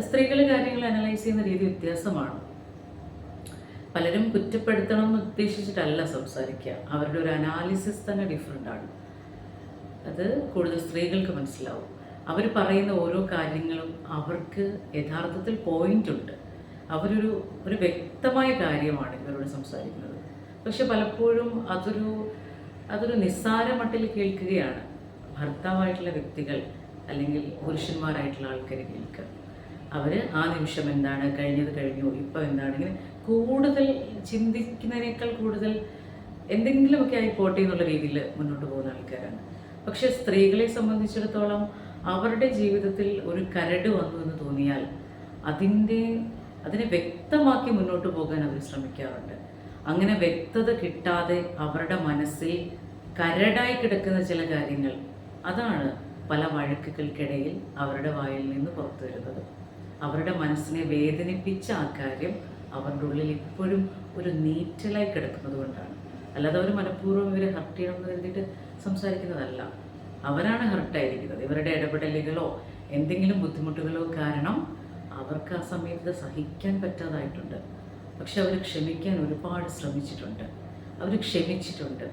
സ്ത്രീകൾ കാര്യങ്ങൾ അനലൈസ് ചെയ്യുന്ന രീതി വ്യത്യാസമാണ്. പലരും കുറ്റപ്പെടുത്തണം എന്ന് ഉദ്ദേശിച്ചിട്ടല്ല സംസാരിക്കുക. അവരുടെ ഒരു അനാലിസിസ് തന്നെ ഡിഫറെന്റ് ആണ്. അത് കൂടുതൽ സ്ത്രീകൾക്ക് മനസ്സിലാവും. അവർ പറയുന്ന ഓരോ കാര്യങ്ങളും അവർക്ക് യഥാർത്ഥത്തിൽ പോയിന്റ് ഉണ്ട്. അവരൊരു ഒരു വ്യക്തമായ കാര്യമാണ് ഇവരോട് സംസാരിക്കുന്നത്. പക്ഷെ പലപ്പോഴും അതൊരു അതൊരു നിസ്സാര മട്ടിൽ കേൾക്കുകയാണ്. ഭർത്താവായിട്ടുള്ള വ്യക്തികൾ അല്ലെങ്കിൽ പുരുഷന്മാരായിട്ടുള്ള ആൾക്കാർ കേൾക്കുക. അവർ ആ നിമിഷം എന്താണ്? കഴിഞ്ഞത് കഴിഞ്ഞു? ഇപ്പോൾ എന്താണെങ്കിലും കൂടുതൽ ചിന്തിക്കുന്നതിനേക്കാൾ കൂടുതൽ എന്തെങ്കിലുമൊക്കെ ആയി പോട്ടെ എന്നുള്ള രീതിയിൽ മുന്നോട്ട് പോകുന്ന ആൾക്കാരാണ്. പക്ഷെ സ്ത്രീകളെ സംബന്ധിച്ചിടത്തോളം അവരുടെ ജീവിതത്തിൽ ഒരു കരട് വന്നു എന്ന് തോന്നിയാൽ അതിന്റെ അതിനെ വ്യക്തമാക്കി മുന്നോട്ട് പോകാൻ അവർ ശ്രമിക്കാറുണ്ട്. അങ്ങനെ വ്യക്തത കിട്ടാതെ അവരുടെ മനസ്സിൽ കരടായി കിടക്കുന്ന ചില കാര്യങ്ങൾ അതാണ് പല വഴക്കുകൾക്കിടയിൽ അവരുടെ വായിൽ നിന്ന് പുറത്തു വരുന്നത് അവരുടെ മനസ്സിനെ വേദനിപ്പിച്ച ആ കാര്യം അവരുടെ ഉള്ളിൽ ഇപ്പോഴും ഒരു നീറ്റലായി കിടക്കുന്നത് കൊണ്ടാണ്. അല്ലാതെ അവർ മനഃപൂർവം ഇവരെ ഹർട്ട് ചെയ്യണമെന്ന് കരുതിയിട്ട് സംസാരിക്കുന്നതല്ല. അവരാണ് ഹർട്ടായിരിക്കുന്നത് ഇവരുടെ ഇടപെടലുകളോ എന്തെങ്കിലും ബുദ്ധിമുട്ടുകളോ കാരണം അവർക്ക് ആ സമയത്ത് സഹിക്കാൻ പറ്റാതായിട്ടുണ്ട്. പക്ഷെ അവർ ക്ഷമിക്കാൻ ഒരുപാട് ശ്രമിച്ചിട്ടുണ്ട്. അവർ ക്ഷമിച്ചിട്ടുണ്ട്.